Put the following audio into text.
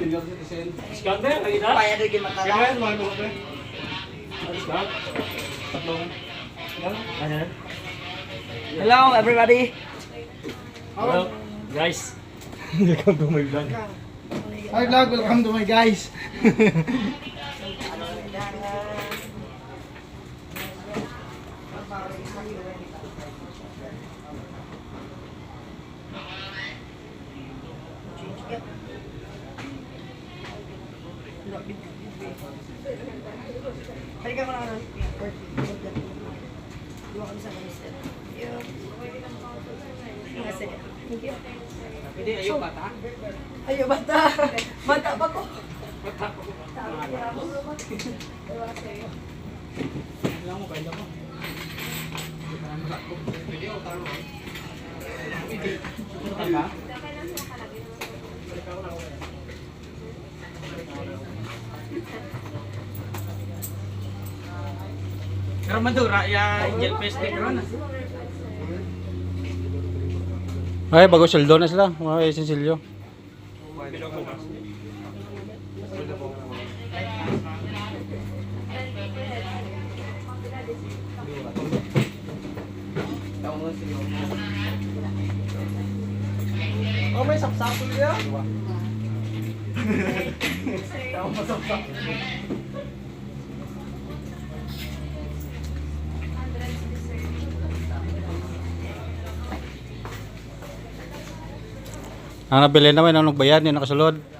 senior citizen. Iskander, lagi na. Kaya rin yung matala. Kaya mga ito pre. Iskand. Tatlong. Ano? Hello everybody. Hello, guys. Welcome to my vlog. Hi vlog, welcome to my guys. Halika mo na ano. Dua kami sa minister. Thank you. Hindi, ayaw bata. Ayo bata. Bata pa ko. Kailangan mo, kailangan mo. Pwede ako taro. Diba? Pero madura, ya gel plastic ron. Ay, bago sildo na sila. Mga isinsilyo. Oh, may sapsapol niya. Tama mo Ang nabili naman, ang nagbayad, yung nakasulod.